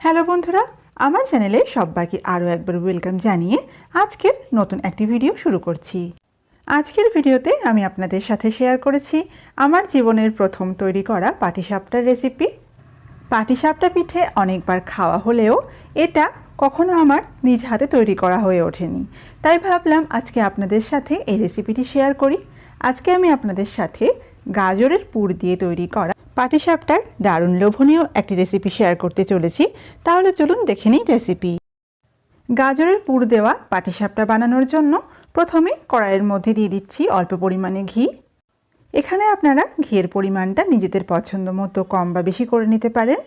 Hello বন্ধুরা, আমার চ্যানেলে সবাইকে আরও একবার ওয়েলকাম জানিয়ে আজকের নতুন একটি ভিডিও শুরু করছি। আজকের ভিডিওতে আমি আপনাদের সাথে শেয়ার করেছি আমার জীবনের প্রথম তৈরি করা পাটিসাপটার রেসিপি পাটিসাপটা পিঠে অনেকবার খাওয়া হলেও এটা কখনো আমার নিজ হাতে তৈরি করা হয়ে ওঠেনি। তাই ভাবলাম আজকে আপনাদের সাথে এই রেসিপিটি শেয়ার করি। আজকে আমি আপনাদের সাথে গাজরের পুর দিয়ে তৈরি করা পাটিসাপটার দারুণ লোভনীয় একটি রেসিপি শেয়ার করতে চলেছি। তাহলে চলুন দেখে নিই রেসিপি গাজরের পুর দেওয়া পাটিসাপটা বানানোর জন্য প্রথমে কড়াইয়ের মধ্যে দিয়ে দিচ্ছি অল্প পরিমাণে ঘি। এখানে আপনারা ঘিয়ের পরিমাণটা নিজেদের পছন্দ মতো কম বা বেশি করে নিতে পারেন।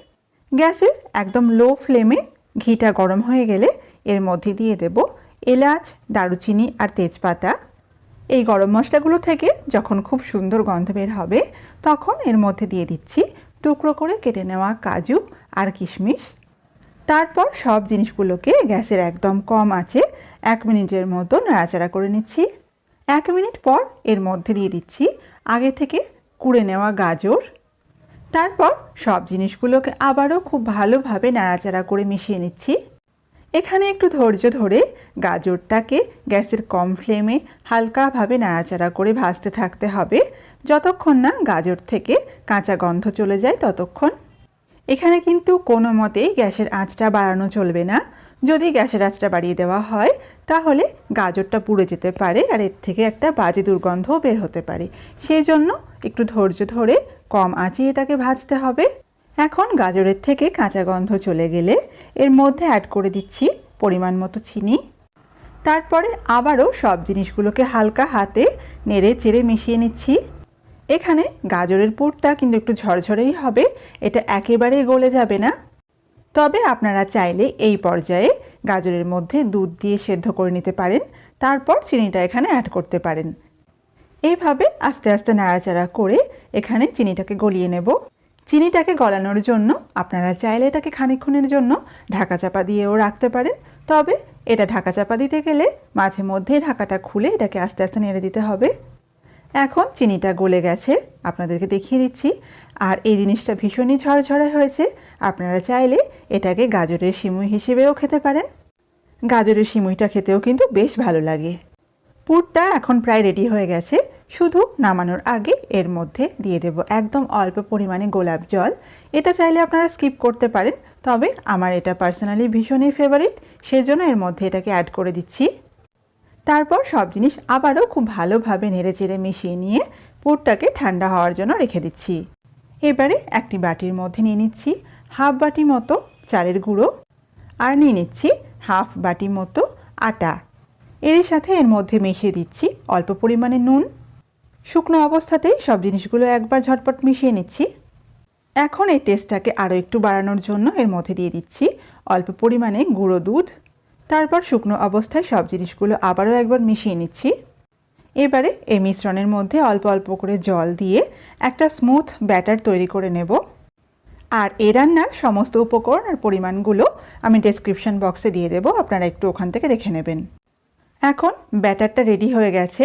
গ্যাসের একদম লো ফ্লেমে ঘিটা গরম হয়ে গেলে এর মধ্যে দিয়ে দেব এলাচ, দারুচিনি আর তেজপাতা। এই গরম মশলাগুলো থেকে যখন খুব সুন্দর গন্ধ বের হবে, তখন এর মধ্যে দিয়ে দিচ্ছি টুকরো করে কেটে নেওয়া কাজু আর কিশমিশ। তারপর সব জিনিসগুলোকে গ্যাসের একদম কম আছে এক মিনিটের মতো নাড়াচাড়া করে নিচ্ছি। এক মিনিট পর এর মধ্যে দিয়ে দিচ্ছি আগে থেকে কুড়ে নেওয়া গাজর। তারপর সব জিনিসগুলোকে আবারও খুব ভালোভাবে নাড়াচাড়া করে মিশিয়ে নিচ্ছি। এখানে একটু ধৈর্য ধরে গাজরটাকে গ্যাসের কম ফ্লেমে হালকাভাবে নাড়াচাড়া করে ভাজতে থাকতে হবে। যতক্ষণ না গাজর থেকে কাঁচা গন্ধ চলে যায়, ততক্ষণ। এখানে কিন্তু কোনো মতেই গ্যাসের আঁচটা বাড়ানো চলবে না। যদি গ্যাসের আঁচটা বাড়িয়ে দেওয়া হয়, তাহলে গাজরটা পুড়ে যেতে পারে আর এর থেকে একটা বাজে দুর্গন্ধও বের হতে পারে। সেই জন্য একটু ধৈর্য ধরে কম আঁচে এটাকে ভাজতে হবে। এখন গাজরের থেকে কাঁচা গন্ধ চলে গেলে এর মধ্যে অ্যাড করে দিচ্ছি পরিমাণ মতো চিনি। তারপরে আবারও সব জিনিসগুলোকে হালকা হাতে নেড়ে চেড়ে মিশিয়ে নিচ্ছি। এখানে গাজরের পুরটা কিন্তু একটু ঝরঝরেই হবে, এটা একেবারেই গলে যাবে না। তবে আপনারা চাইলে এই পর্যায়ে গাজরের মধ্যে দুধ দিয়ে সেদ্ধ করে নিতে পারেন, তারপর চিনিটা এখানে অ্যাড করতে পারেন। এইভাবে আস্তে আস্তে নাড়াচাড়া করে এখানে চিনিটাকে গলিয়ে নেব। চিনিটাকে গলানোর জন্য আপনারা চাইলে এটাকে খানিক্ষণের জন্য ঢাকা চাপা দিয়েও রাখতে পারেন। তবে এটা ঢাকা চাপা দিতে গেলে মাঝে মধ্যে ঢাকাটা খুলে এটাকে আস্তে আস্তে নেড়ে দিতে হবে। এখন চিনিটা গলে গেছে, আপনাদেরকে দেখিয়ে দিচ্ছি। আর এই জিনিসটা ভীষণই ঝরঝরে হয়েছে, আপনারা চাইলে এটাকে গাজরের সিমুই হিসেবেও খেতে পারেন। গাজরের সিমুইটা খেতেও কিন্তু বেশ ভালো লাগে। পুরটা এখন প্রায় রেডি হয়ে গেছে। শুধু নামানোর আগে এর মধ্যে দিয়ে দেব একদম অল্প পরিমাণে গোলাপ জল। এটা চাইলে আপনারা স্কিপ করতে পারেন, তবে আমার এটা পার্সোনালি ভীষণই ফেভারিট সেজন্য এর মধ্যে এটাকে অ্যাড করে দিচ্ছি। তারপর সব জিনিস আবারও খুব ভালোভাবে নেড়ে চেড়ে মিশিয়ে নিয়ে পুরটাকে ঠান্ডা হওয়ার জন্য রেখে দিচ্ছি। এবারে একটি বাটির মধ্যে নিয়ে নিচ্ছি হাফ বাটি মতো চালের গুঁড়ো আর নিয়ে নিচ্ছি হাফ বাটি মতো আটা। এর সাথে এর মধ্যে মিশিয়ে দিচ্ছি অল্প পরিমাণে নুন শুকনো অবস্থাতেই সব জিনিসগুলো একবার ঝটপট মিশিয়ে নিচ্ছি। এখন এই টেস্টটাকে আরও একটু বাড়ানোর জন্য এর মধ্যে দিয়ে দিচ্ছি অল্প পরিমাণে গুঁড়ো দুধ। তারপর শুকনো অবস্থায় সব জিনিসগুলো আবারও একবার মিশিয়ে নিচ্ছি। এবারে এই মিশ্রণের মধ্যে অল্প অল্প করে জল দিয়ে একটা স্মুথ ব্যাটার তৈরি করে নেব। আর এ রান্নার সমস্ত উপকরণ আর পরিমাণগুলো আমি ডেসক্রিপশন বক্সে দিয়ে দেবো, আপনারা একটু ওখান থেকে দেখে নেবেন। এখন ব্যাটারটা রেডি হয়ে গেছে।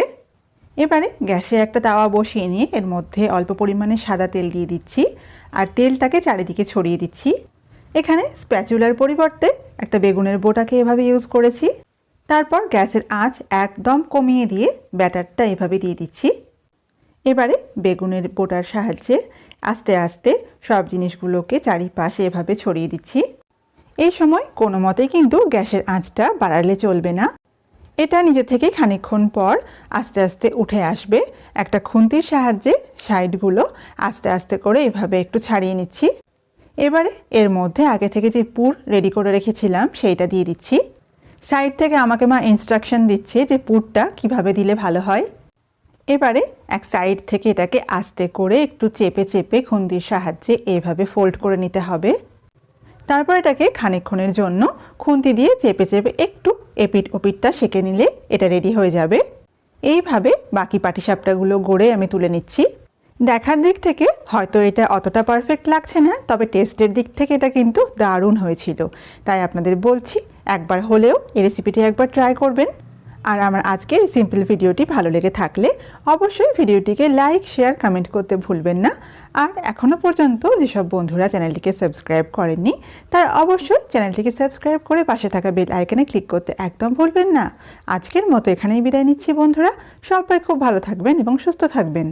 এবারে গ্যাসে একটা তাওয়া বসিয়ে নিয়ে এর মধ্যে অল্প পরিমাণে সাদা তেল দিয়ে দিচ্ছি আর তেলটাকে চারিদিকে ছড়িয়ে দিচ্ছি। এখানে স্প্যাচুলার পরিবর্তে একটা বেগুনের বোটাকে এভাবে ইউজ করেছি। তারপর গ্যাসের আঁচ একদম কমিয়ে দিয়ে ব্যাটারটা এভাবে দিয়ে দিচ্ছি। এবারে বেগুনের বোটার সাহায্যে আস্তে আস্তে সব জিনিসগুলোকে চারিপাশে এভাবে ছড়িয়ে দিচ্ছি। এই সময় কোনো মতেই কিন্তু গ্যাসের আঁচটা বাড়ালে চলবে না। এটা নিজে থেকে খানিকক্ষণ পর আস্তে আস্তে উঠে আসবে। একটা খুন্তির সাহায্যে সাইডগুলো আস্তে আস্তে করে এভাবে একটু ছাড়িয়ে নিচ্ছি। এবারে এর মধ্যে আগে থেকে যে পুর রেডি করে রেখেছিলাম সেইটা দিয়ে দিচ্ছি। সাইড থেকে আমাকে মা ইনস্ট্রাকশন দিচ্ছে যে পুরটা কীভাবে দিলে ভালো হয়। এবারে এক সাইড থেকে এটাকে আস্তে করে একটু চেপে চেপে খুন্তির সাহায্যে এভাবে ফোল্ড করে নিতে হবে। তারপর এটাকে খানিকক্ষণের জন্য খুন্তি দিয়ে চেপে চেপে একটু এপিট ওপিটটা সেঁকে নিলে এটা রেডি হয়ে যাবে। এইভাবে বাকি পাটিসাপটাগুলো গড়ে আমি তুলে নিচ্ছি। দেখার দিক থেকে হয়তো এটা অতটা পারফেক্ট লাগছে না, তবে টেস্টের দিক থেকে এটা কিন্তু দারুণ হয়েছিল। তাই আপনাদের বলছি, একবার হলেও এই রেসিপিটি একবার ট্রাই করবেন। আর আমার আজকের সিম্পল ভিডিওটি ভালো লেগে থাকলে অবশ্যই ভিডিওটিকে লাইক, শেয়ার, কমেন্ট করতে ভুলবেন না। আর এখনও পর্যন্ত যেসব বন্ধুরা চ্যানেলটিকে সাবস্ক্রাইব করেননি, তার অবশ্যই চ্যানেলটিকে সাবস্ক্রাইব করে পাশে থাকা বেল আইকনে ক্লিক করতে একদম ভুলবেন না। আজকের মতো এখানেই বিদায় নিচ্ছি বন্ধুরা। সবাই খুব ভালো থাকবেন এবং সুস্থ থাকবেন।